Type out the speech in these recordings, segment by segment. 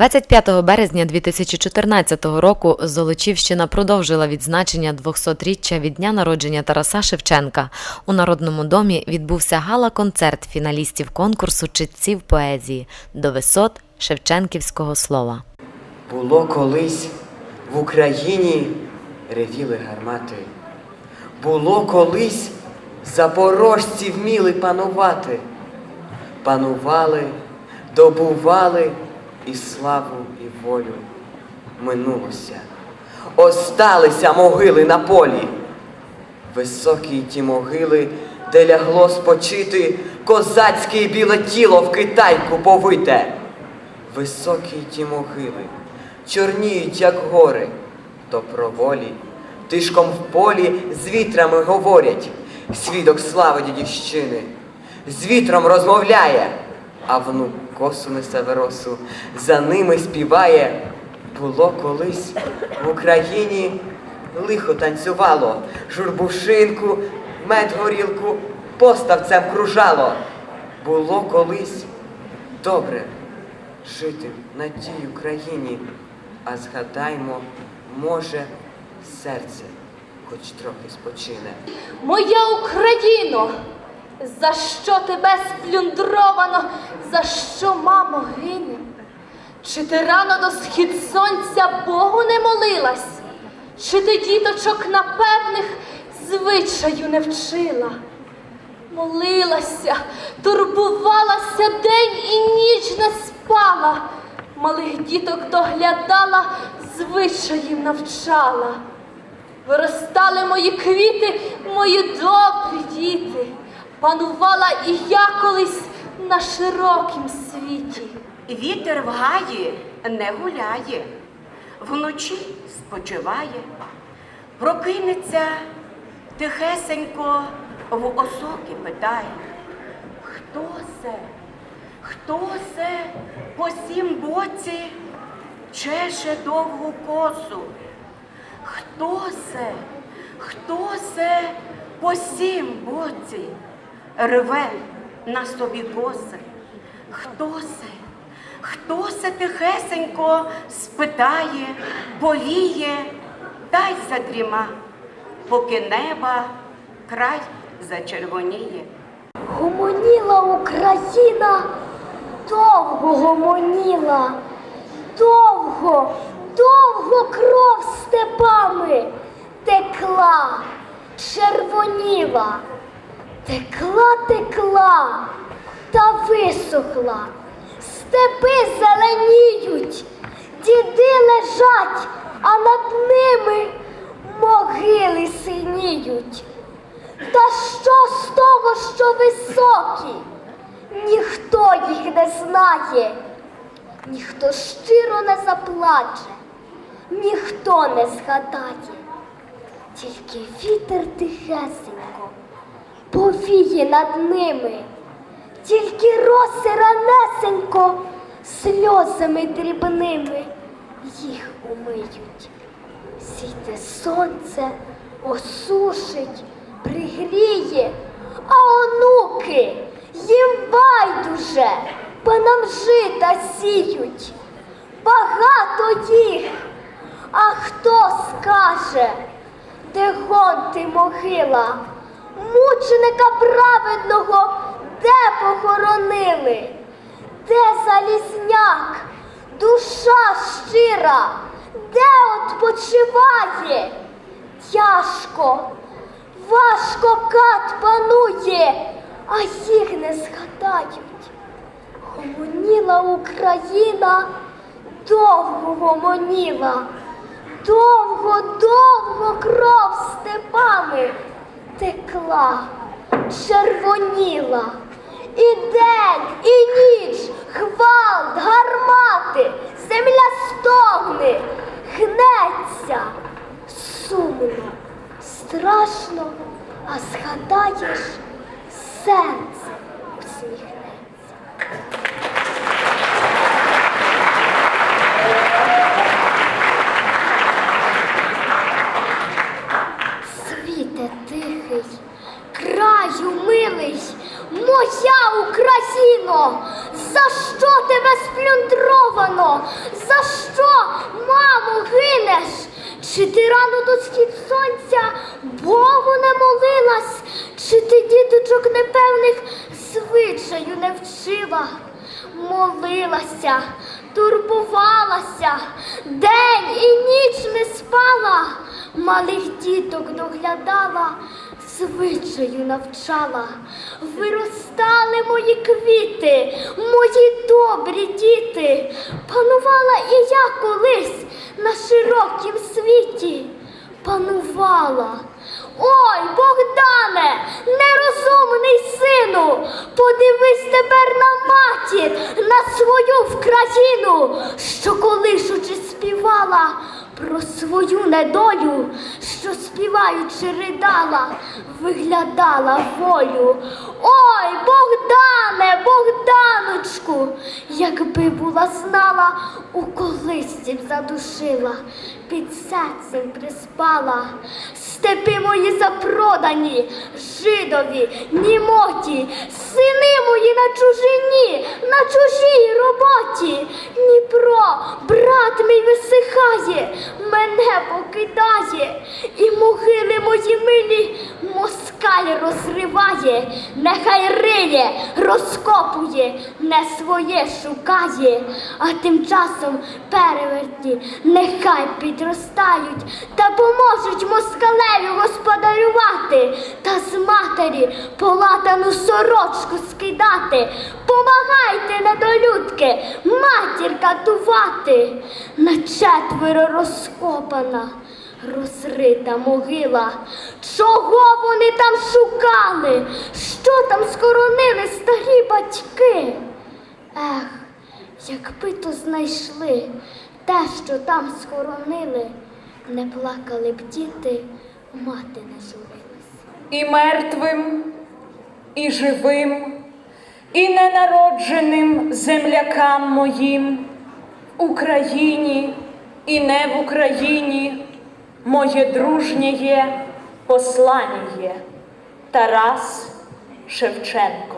25 березня 2014 року Золочівщина продовжила відзначення 200-річчя від дня народження Тараса Шевченка. У Народному домі відбувся гала-концерт фіналістів конкурсу читців поезії до висот Шевченківського слова. Було колись в Україні ревіли гармати. Було колись запорожці вміли панувати. Панували, добували і славу, і волю минулося. Осталися могили на полі. Високі ті могили, де лягло спочити козацьке біле тіло в китайку повите. Високі ті могили, чорніють, як гори, то про волі, тишком в полі з вітрами говорять, свідок слави дідівщини, з вітром розмовляє, а внук косу несе за ними співає. Було колись в Україні лихо танцювало, журбушинку, мед горілку поставцем кружало. Було колись добре жити на тій Україні, а згадаймо, може, серце хоч трохи спочине. Моя Україно, за що тебе сплюндровано, за що, мамо, гине? Чи ти рано до схід сонця Богу не молилась? Чи ти діточок напевних звичаю не вчила? Молилася, турбувалася день і ніч не спала, малих діток доглядала, звичаїв навчала. Виростали мої квіти, мої добрі діти. Панувала і я колись на широкім світі. Вітер в гаї не гуляє, вночі спочиває, прокинеться тихесенько в осоки питає. Хто це? Хто це по сім боці чеше довгу косу? Хто це? Хто це по сім боці рве на собі коси? Хто це? Хто це тихесенько спитає, повіє, дай задріма, поки неба край зачервоніє. Гомоніла Україна, довго гомоніла, довго, довго кров степами текла, червоніла, текла, текла та висохла. Степи зеленіють, діди лежать, а над ними могили синіють. Та що з того, що високі? Ніхто їх не знає, ніхто щиро не заплаче, ніхто не згадає, тільки вітер тихесенько повіє над ними, тільки роси ранесенько сльозами дрібними їх умиють. Сійте сонце осушить, пригріє, а онуки їм байдуже, бо нам жита сіють. Багато їх, а хто скаже, де гонти могила, мученика праведного, де похоронили, де залізняк, душа щира, де odpoczywає? Тяжко, важко кат панує, а їх не згадають. Гомоніла Україна, довго гомоніла, довго, довго кров степами текла, червоніла. І день, і ніч, хвалт, гармати, земля стогне, гнеться, сумно, страшно, а згадаєш, серце усміхнеться. Чи ти діточок непевних звичаю не вчила? Молилася, турбувалася, день і ніч не спала, малих діток доглядала, звичаю навчала. Виростали мої квіти, мої добрі діти, панувала і я колись на широкім світі. Панувала. Ой, Богдане, нерозумний сину, подивись тепер на матір, на свою вкраїну, що колишучи співала про свою недолю, що співаючи ридала, виглядала волю. Ой, Богдане, Богданочку, якби була знала, у колисці б задушила, під серцем приспала. Степи мої запродані, жидові, німоті, сини мої на чужині, на чужій роботі. Дніпро, брат мій висихає, мене покидає, і могили мої милі москаль розриває, нехай риє, розкопує, не своє шукає, а тим часом перевертні нехай підростають та поможуть москалеві господарювати та з матері полатану сорочку скидати. Помагайте, недолюдки, матір катувати, на четверо розкопана. Розрита могила, чого вони там шукали? Що там скоронили старі батьки? Ех, якби то знайшли те, що там схоронили, не плакали б діти, мати не журилась. і мертвим, і живим, і ненародженим землякам моїм, в Україні і не в Україні, моє дружнє послання Тарас Шевченко.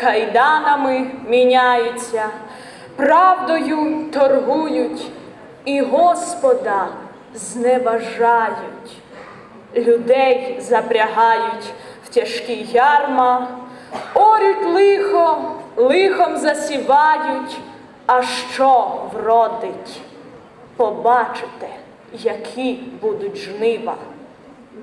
кайданами міняються, правдою торгують, і Господа зневажають, людей запрягають в тяжкі ярма, орють лихо, лихом засівають, а що вродить? Побачите, які будуть жнива.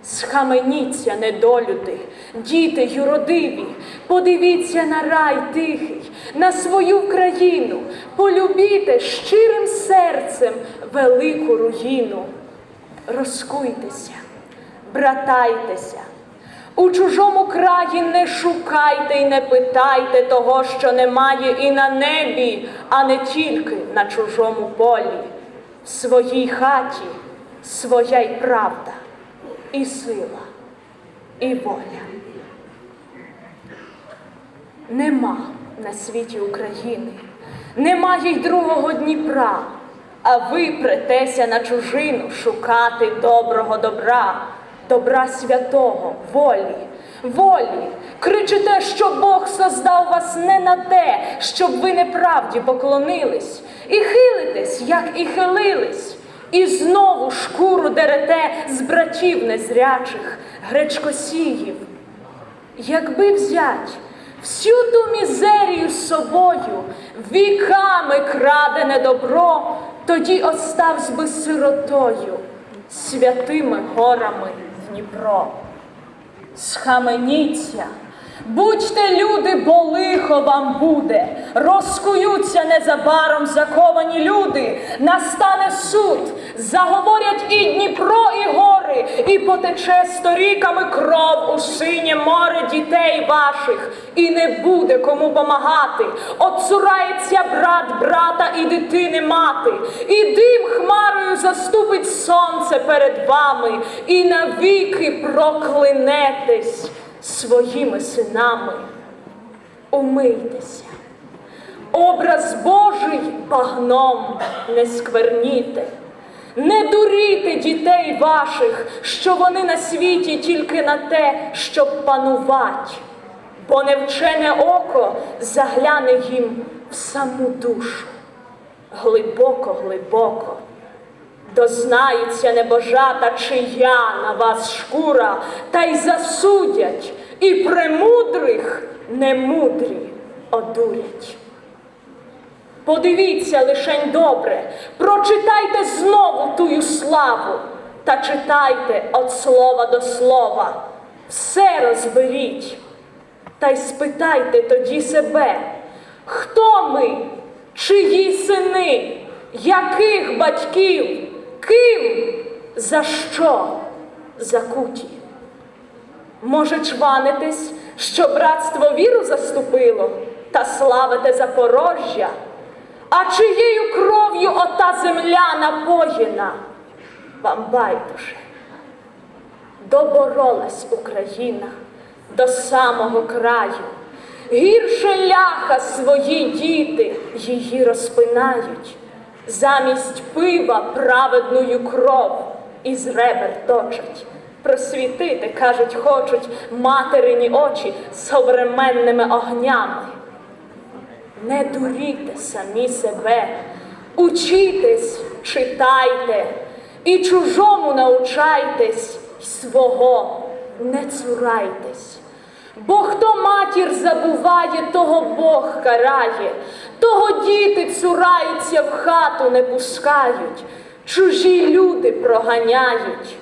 Схаменіться, недолюди, діти юродиві, подивіться на рай тихий, на свою країну, полюбіте щирим серцем велику руїну. Розкуйтеся, братайтеся, у чужому краї не шукайте й не питайте того, що немає і на небі, а не тільки на чужому полі. В своїй хаті своя й правда, і сила, і воля. Нема на світі України, немає й другого Дніпра, а ви претеся на чужину шукати доброго добра, добра святого, волі, волі. Кричите, що Бог создав вас не на те, щоб ви неправді поклонились, і хилитесь, як і хилились, і знову шкуру дерете з братів незрячих, гречкосіїв. Якби взять всю ту мізерію з собою, віками крадене добро, тоді оставсь би сиротою святими горами Дніпро. Схаменіться, будьте люди, бо лихо вам буде, розкуються незабаром заковані люди, настане суд, заговорять і Дніпро, і гори. і потече сторіками кров у синє море дітей ваших, і не буде кому помагати. Отцурається брат брата і дитини мати, і дим хмарою заступить сонце перед вами, і навіки проклинетесь своїми синами. Умийтеся. Образ Божий багном не скверніте, не дуріте дітей ваших, що вони на світі тільки на те, щоб панувати, бо невчене око загляне їм в саму душу. Глибоко, глибоко. Дознаються небожата, чия на вас шкура, та й засудять, і премудрих немудрі одурять. Подивіться лишень добре, прочитайте знову тую славу, та читайте від слова до слова, все розберіть, та й спитайте тоді себе, хто ми, чиї сини, яких батьків, ким, за що закуті. Може, чванитесь, що братство віру заступило та славите Запорожжя, а чиєю кров'ю ота земля напоєна? Вам байдуже. Доборолась Україна до самого краю. Гірше ляха свої діти її розпинають, замість пива праведною кров із ребер точать. Просвітити, кажуть, хочуть материні очі современними огнями. Не дуріте самі себе, учітесь, читайте, і чужому научайтесь, свого не цурайтесь. Бо хто матір забуває, того Бог карає, того діти цураються в хату не пускають, чужі люди проганяють.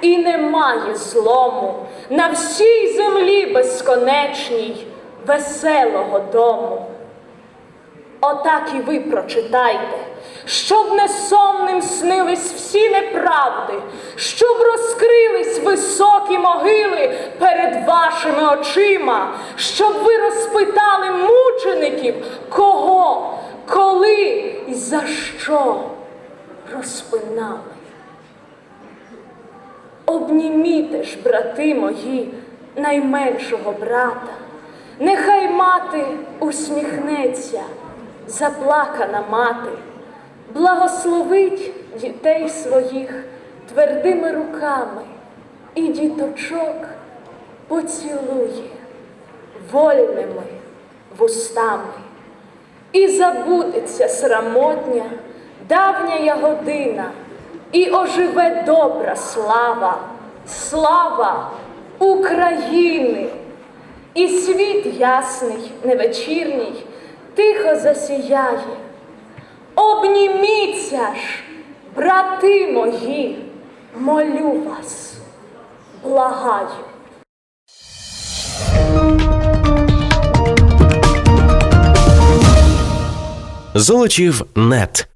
І немає злому на всій землі безконечній веселого дому. Отак і ви прочитайте, щоб не сонним снились всі неправди, щоб розкрились високі могили перед вашими очима, щоб ви розпитали мучеників, кого, коли і за що розпинали. Обніміте ж, брати мої, найменшого брата, нехай мати усміхнеться, заплакана мати, благословить дітей своїх твердими руками і діточок поцілує вольними вустами. І забудеться срамотня, давня година, і оживе добра слава, слава України. І світ ясний, невечірній, тихо засіяє. Обніміться ж, брати мої, молю вас, благаю. Золочів нет